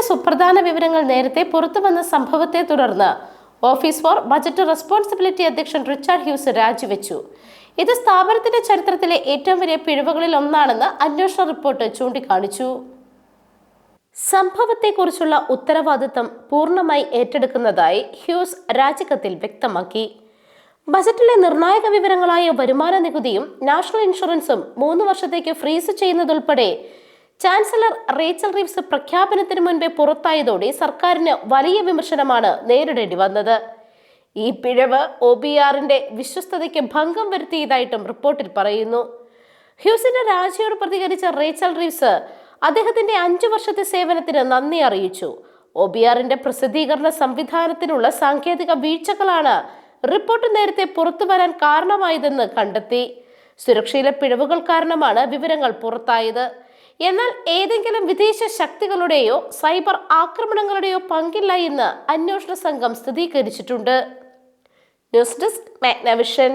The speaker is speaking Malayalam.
ബജറ്റിലെ സുപ്രധാന വിവരങ്ങൾ നേരത്തെ പുറത്തുവന്ന സംഭവത്തെ തുടർന്ന് ഓഫീസ് ഫോർ ബജറ്റ് റെസ്പോൺസിബിലിറ്റി അധ്യക്ഷൻ റിച്ചാർഡ് ഹ്യൂസ് രാജിവെച്ചു. ഇത് സ്ഥാപനത്തിന്റെ ചരിത്രത്തിലെ ഏറ്റവും വലിയ പിഴവുകളിൽ ഒന്നാണെന്ന് അന്വേഷണ റിപ്പോർട്ട് ചൂണ്ടിക്കാണിച്ചു. സംഭവത്തെക്കുറിച്ചുള്ള ഉത്തരവാദിത്തം പൂർണമായി ഏറ്റെടുക്കുന്നതായി ഹ്യൂസ് രാജിക്കത്തിൽ വ്യക്തമാക്കി. ബജറ്റിലെ നിർണായക വിവരങ്ങളായ വരുമാന നികുതിയും നാഷണൽ ഇൻഷുറൻസും മൂന്ന് വർഷത്തേക്ക് ഫ്രീസ് ചെയ്യുന്നതുൾപ്പെടെ ചാൻസലർ റേച്ചൽ റീവ്സ് പ്രഖ്യാപനത്തിന് മുൻപേ പുറത്തായതോടെ സർക്കാരിന് വലിയ വിമർശനമാണ് നേരിടേണ്ടി വന്നത്. ഈ പിഴവ് ഒ ബി ആറിന്റെ വിശ്വസ്തതയ്ക്ക് ഭംഗം വരുത്തിയതായിട്ടും റിപ്പോർട്ടിൽ പറയുന്നു. ഹ്യൂസിന്റെ രാജിയോട് പ്രതികരിച്ച റേച്ചൽ റീവ്സ് അദ്ദേഹത്തിന്റെ അഞ്ചു വർഷത്തെ സേവനത്തിന് നന്ദി അറിയിച്ചു. ഒ ബി ആറിന്റെ പ്രസിദ്ധീകരണ സംവിധാനത്തിനുള്ള സാങ്കേതിക വീഴ്ചകളാണ് റിപ്പോർട്ട് നേരത്തെ പുറത്തു വരാൻ കാരണമായതെന്ന് കണ്ടെത്തി. സുരക്ഷയിലെ പിഴവുകൾ കാരണമാണ് വിവരങ്ങൾ പുറത്തായത്. എന്നാൽ ഏതെങ്കിലും വിദേശ ശക്തികളുടെയോ സൈബർ ആക്രമണങ്ങളുടെയോ പങ്കില്ല എന്ന് അന്വേഷണ സംഘം സ്ഥിരീകരിച്ചിട്ടുണ്ട്. News desk Magnavision.